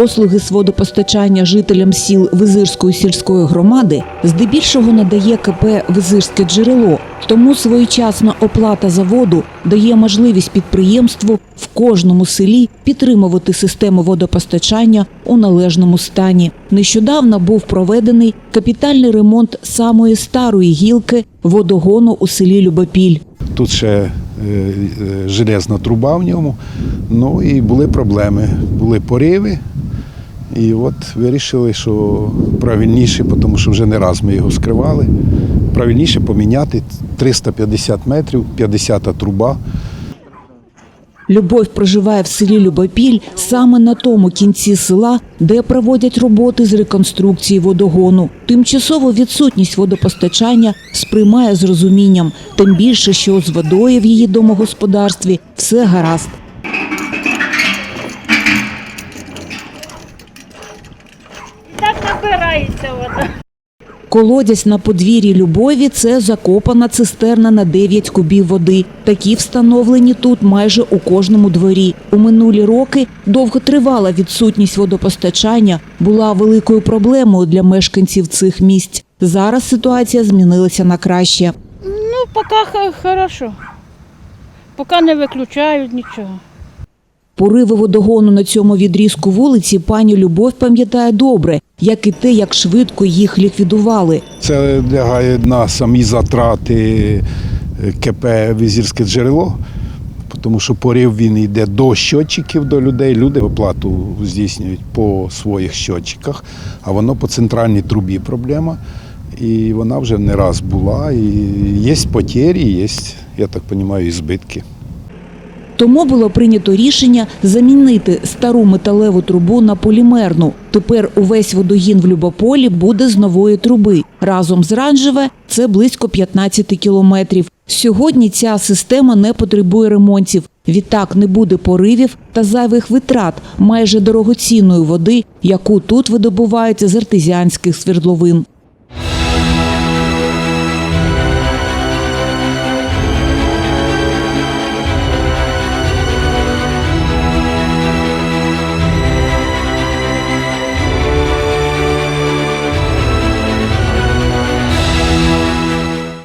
Послуги з водопостачання жителям сіл Визирської сільської громади здебільшого надає КП Визирське джерело, тому своєчасна оплата за воду дає можливість підприємству в кожному селі підтримувати систему водопостачання у належному стані. Нещодавно був проведений капітальний ремонт самої старої гілки водогону у селі Любопіль. Тут ще е, е, железна труба в ньому. Ну і були проблеми. Були пориви. І от вирішили, що правильніше, тому що вже не раз ми його скривали. Правильніше поміняти 350 метрів, 50 труба. Любов проживає в селі Любопіль саме на тому кінці села, де проводять роботи з реконструкції водогону. Тимчасову відсутність водопостачання сприймає з розумінням, тим більше, що з водою в її домогосподарстві все гаразд. Так вода. Колодязь на подвір'ї Любові це закопана цистерна на 9 кубів води. Такі встановлені тут майже у кожному дворі. У минулі роки довготривала відсутність водопостачання була великою проблемою для мешканців цих місць. Зараз ситуація змінилася на краще. Ну, поки хорошо. Поки не виключають нічого. Пориви водогону на цьому відрізку вулиці пані Любов пам'ятає добре, як і те, як швидко їх ліквідували. Це лягає на самі затрати е, КП Візірське джерело, тому що порив він йде до щотчиків до людей. Люди оплату здійснюють по своїх щотчиках, а воно по центральній трубі проблема. І вона вже не раз була. І є потері, є, я так розумію, і збитки. Тому було прийнято рішення замінити стару металеву трубу на полімерну. Тепер увесь водогін в Любополі буде з нової труби. Разом з Ранжеве це близько 15 кілометрів. Сьогодні ця система не потребує ремонтів. Відтак не буде поривів та зайвих витрат майже дорогоцінної води, яку тут видобувають з артезіанських свердловин.